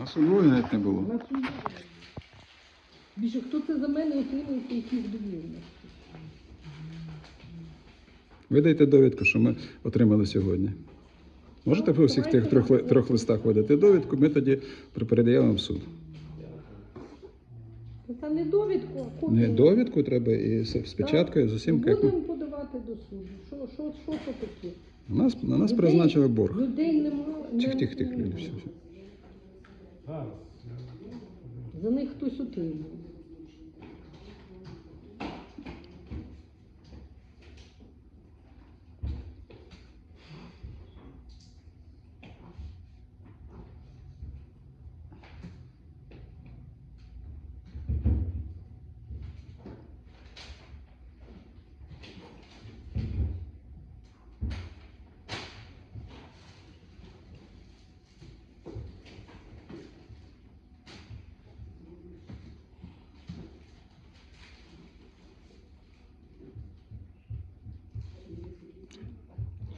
Нас у Львові навіть не було. На. Більше хто це за мене отримується якісь довірності? Видайте довідку, що ми отримали сьогодні. Можете по всіх тих трьох, ли- трьох листах видати довідку, ми тоді передаємо в суд. Це не довідку, а копію. Не довідку треба і з з печаткою, з усім. як ми- Будемо подавати до суду. Що, що, що це таке? У нас, на нас Людей- призначили борг. Людей немає. Тих, тих, тих, люди, все, все. За них хтось отримує.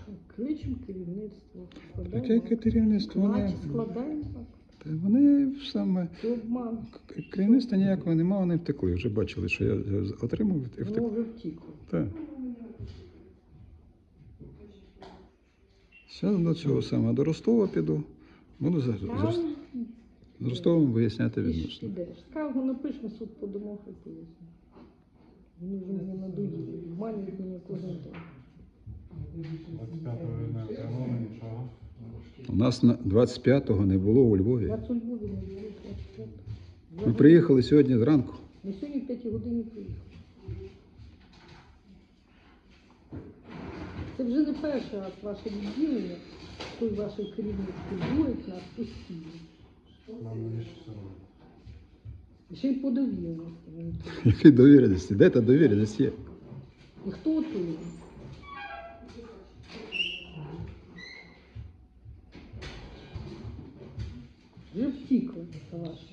Що, Кличемо керівництво. Таке акт. керівництво, вони, Значить, складаємо акт. та вони саме Це обман. керівництва ніякого немає, вони втекли. Вже бачили, що я отримав і Воно втекли. вже втікло. Так. Зараз до цього саме до Ростова піду. Буду з, з, Рос- Там з Ростовом виясняти ти ж відносини. ідеш. Скаргу напишемо, суд подамо, хай поясню. Вони вже мені надоїли. Обманюють мене кожен день. 25-го не отримали нічого. У нас на 25-го не було у Львові. Я у Львові не було 25. Ми приїхали сьогодні зранку. Ми сьогодні в 5 годині приїхали. Це вже не перший раз ваше відділення, той ваш керівник будують нас постійно. Нам навіщо це робити? І ще й по довіреності. Які довіреності? Де та довіреність є? І хто отримує? Вже втікли ваші.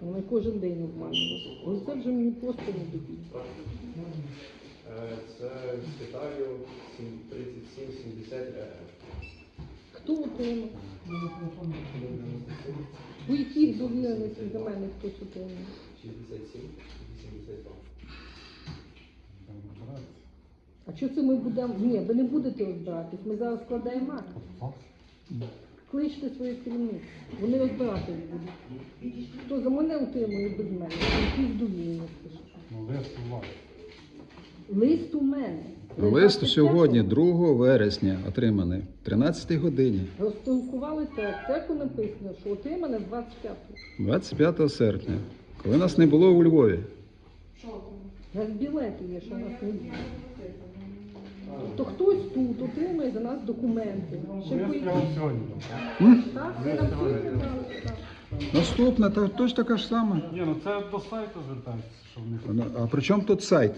Вони кожен день обманюють. Ось це вже мені просто не добіг. Е, Це з Китаю 37-70 РФ. Хто отримав? У яких довіреності за мене хтось отримав? 67 82. А що це ми будемо? Ні, ви не будете розбиратись. Ми зараз складаємо акт. Кличте своє керівництво. Вони розбиратись будуть. Хто за мене отримує без мене? Довіреності. Ну, лист у вас. Лист у мене. Лист сьогодні, 2 вересня, отриманий в 13 годині, Розтолкували текст. Теку написано, що отримане 25-го. 25 серпня, коли нас не було у Львові. У нас білети є, що нас не буде. То хтось тут отримує за нас документи. Ще по я сьогодні. Так, ви нам сьогодні дали, так. Наступна, та точно така ж сама. Ні, ну це до сайту звертайтеся, що в них. Ну, А при чому тут сайт?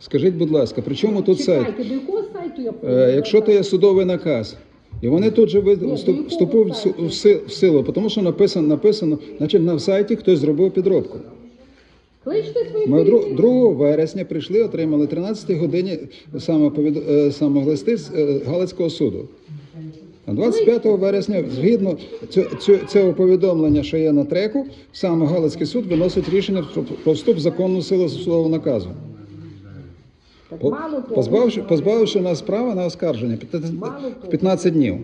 Скажіть, будь ласка, при чому тут сайт? Чекайте, до якого сайту я Е, якщо то є судовий наказ, і вони тут же ви- вступ- вступив в су- в си- в силу, тому що написано, написано, значить на сайті хтось зробив підробку. Кличте свої Ми дру- 2 вересня прийшли, отримали 13 годині саме, повід- е, саме з е, Галицького суду. А 25 вересня, згідно цю- цю- цього повідомлення, що є на треку, саме Галицький суд виносить рішення про- про вступ в законну силу судового наказу. Так По- мало того, Позбавивши, позбавивши нас права на оскарження Мало того. 15 днів.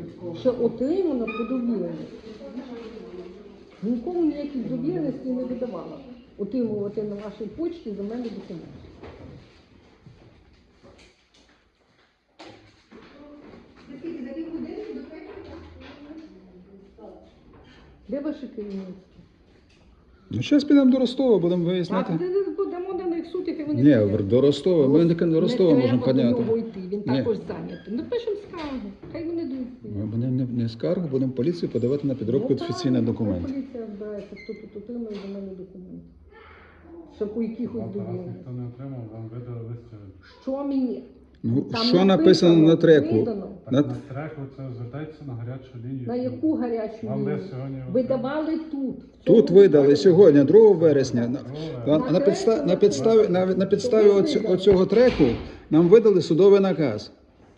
що отримано по довіреності. Нікому ніяких довіреностей не видавала. Отримувати на вашій почті за мене документи. Де ваше керівництво? Ну, зараз підемо до Ростова, будемо А виясняти. де не подамо на них суд, і вони Ні, до Ростова. Ми не до Ростова не треба до підняти. нього йти, він Ні. також зайнятий. Напишемо скаргу, хай вони дають. Ми будемо не, не скаргу, будемо поліцію подавати на підробку Ну, так, офіційних хай документів. Поліція збирається, хто тут отримує за мене документи. Що по якихось довіреності. ніхто не отримав, вам видали лист сьогодні. Що мені? Ну, Там що написано на треку? видано. Так, На- на треку це звертайтеся на гарячу лінію. На яку гарячу Вам лінію? лист сьогодні Видавали тут. в Тут цьому видали залі. сьогодні, 2 вересня. На, На на, на, підста, на підставі, на, на підставі оцю- оцього треку нам видали судовий наказ.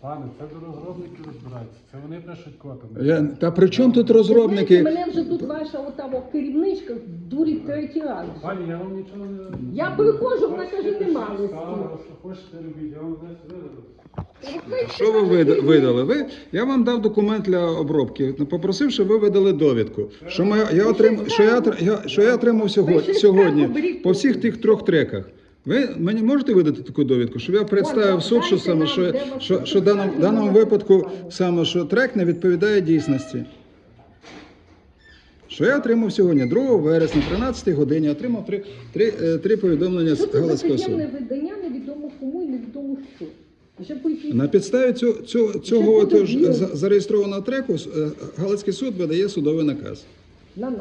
Пане, це до розробників розбирається. Це вони пишуть код. Я, та при чому тут Знаєте, розробники? мене вже тут ваша ота о, керівничка дурить третій раз. Пані, я вам нічого не... Я приходжу, вона каже, нема листів. Що хочете робіть, я вам десь видав. Що ви вида- видали? Ви, я вам дав документ для обробки, попросив, щоб ви видали довідку. Що, ми, я, отрим, що, я, отр- я, що я отримав сьогодні, сьогодні по всіх тих трьох треках. Ви мені можете видати таку довідку, щоб я представив суд, що саме що, що, що в даному, даному випадку саме що трек не відповідає дійсності. Що я отримав сьогодні, 2 вересня, 13 годині, отримав три, три, е, три повідомлення з Галицького суду. видання, невідомо кому і невідомо що. На підставі цього, цього, цього за- зареєстрованого треку е, Галицький суд видає судовий наказ. на нас.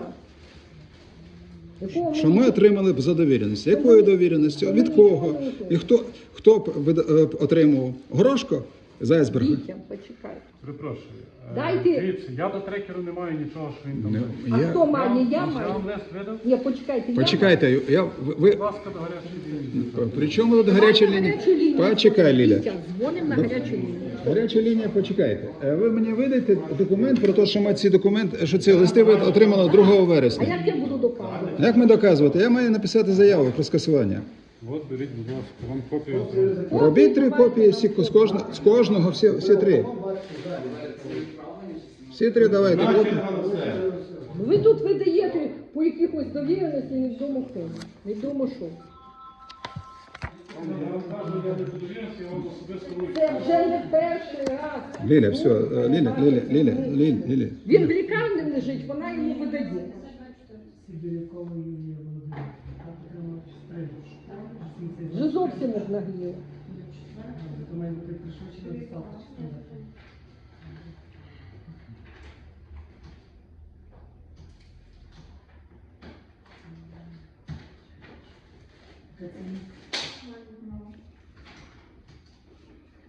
Що ми отримали б за довіреність. Якої довіреності? Від кого? І хто, хто б вида- е, отримував? Горошко з айсберга? Дітям, почекайте. Перепрошую. Е, Дайте- Дивіться, я до трекеру не маю нічого, що він там. Ну. А я- хто має? Я Я маю. вам лист видав? Ні, почекайте. я Почекайте, я, ви, ви, Будь ласка, до гарячої лінії. при чому тут гаряча лінія? Почекай, Ліля. Дітям, Дзвонимо на гарячу лінію. Гаряча лінія, почекайте. Е, Ви мені видайте документ про те, що ми ці документи, що ці листи ви отримали 2 А вересня. як я буду доказувати? Як ми доказувати? Я маю написати заяву про скасування. От беріть, будь ласка, вам копію. Робіть три копії всі, з, кожного, з кожного, всі, всі три. Всі три давайте. копії. Ви тут видаєте по якихось довіреності невідомо кому. Невідомо що. Я вам кажу, я не подивився, я вам особисто руку. Це вже не перший раз. Ліля, все, Ліля, Ліля, Ліля, Ліля, Ліля. Він в лікарні лежить, вона йому видає. Вже зовсім не обнагліла.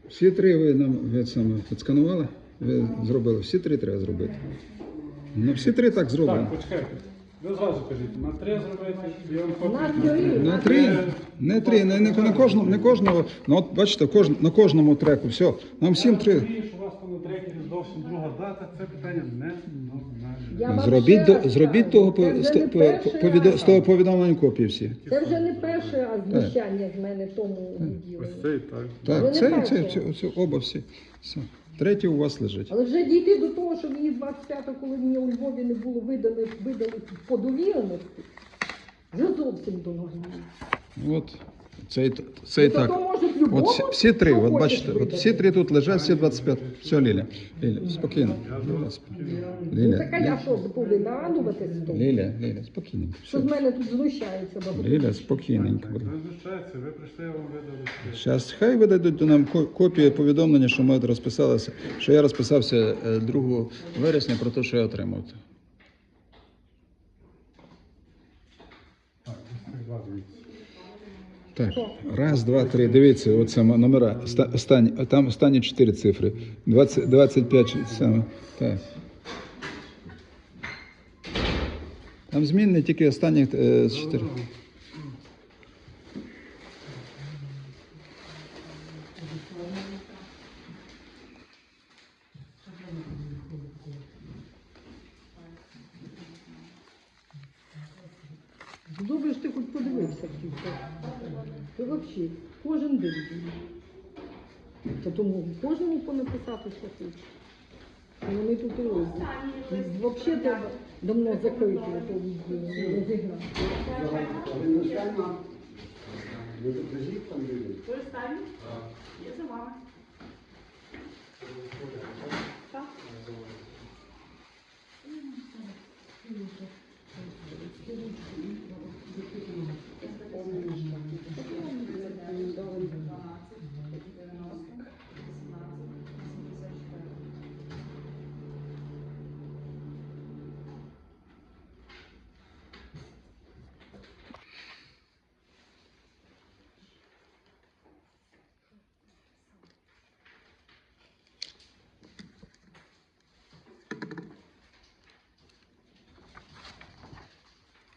Всі три ви нам ви саме відсканували? Ви зробили? Всі три треба зробити. Ну, всі три так зроблено. Так, почекайте. Ви зразу кажіть, на три зробити, я вам копію. На три. Не три, не, не, на кожному, не кожного. Ну от бачите, кож, на кожному треку, все. Нам всім три. Розумію, що у вас там на трекері зовсім друга дата, це питання не Я вам Зробіть, ще до, раз зробіть кажу, того це по, вже сто- по, перший по, повідо- раз. з того повідомлення копії всі. Це вже не перший раз знущання з мене в тому Ось відділенні. цей так. Так, не це, це, це, це оба всі. Все. Третій у вас лежить. Але вже дійти до того, що мені 25-го, коли мені у Львові не було видано, видали по довіреності, вже зовсім довго. От цей, цей То так. можуть любого, От всі, всі три, от бачите, от всі три тут лежать, всі 25. Все, Ліля. Ліля, спокійно. Ліля, Ну Ліля, така я що, повинна радуватися з того? Ліля, Ліля, спокійненько. Що з мене тут знущаються багато. Ліля, спокійненько. Ви знущаєтеся, ви прийшли, я вам видали листи. Зараз хай видадуть нам ко- копію повідомлення, що ми розписалися, що я розписався е, 2 вересня про те, що я отримав. Так, ось цих два дивіться. Так, раз, два, три. Дивіться, саме номера. Останні, там останні чотири цифри. 20, 25 саме. Так. Там змінні тільки останні е. Добре ж ти хоч подивився в TikTok. Ти взагалі кожен день. Та тому кожному понаписати, що хоче. Вони тут і роблять. Взагалі треба давно закрити то відділення, розігнати.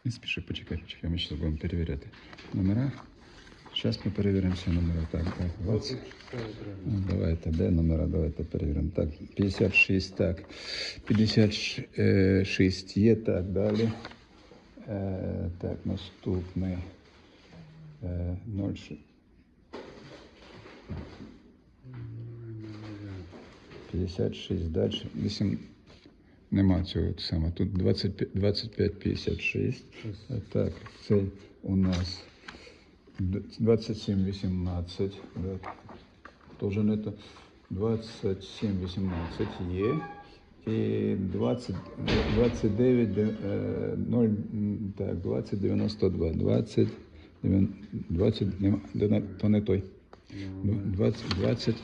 Не спіши, почекай, почекай, ми ще будемо перевіряти номера. Зараз ми перевіримо всі номери. Так, так, 20. Ну, Давайте, де номера? Давайте перевіримо. Так, 56, так. 56 є, так, далі. Е, так, наступний. Е, 06. 56, далі. 8. Нема цього саме. Тут 25, 25 56. Е, Так, цей у нас 27, 18. Да. Тоже не то. 27, 18 є. І 20, 29, де- е, 0, так, 20, 92, 20, 20, нема, то не той. 20, 20,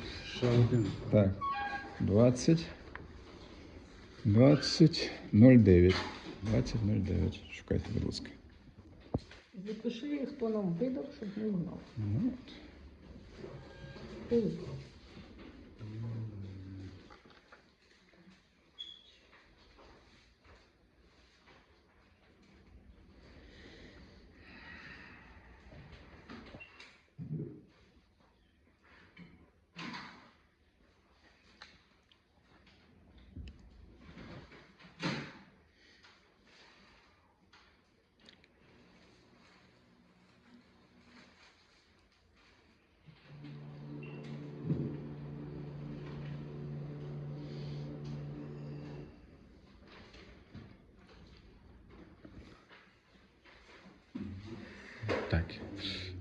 так, 20, 20, 09. 20, 09. Шукайте, будь ласка. Запиши, хто нам видав, щоб не гнав. Ну, Ой.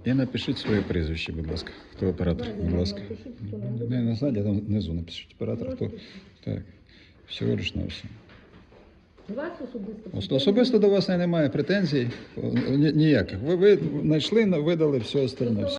І напишіть своє прізвище, будь ласка. Хто оператор, будь ласка. Не на а там внизу напишіть оператор. Хто. Так. Всього лиш на все. Особисто. Особисто до вас немає претензій ніяких. Ви, ви знайшли, видали все остальне.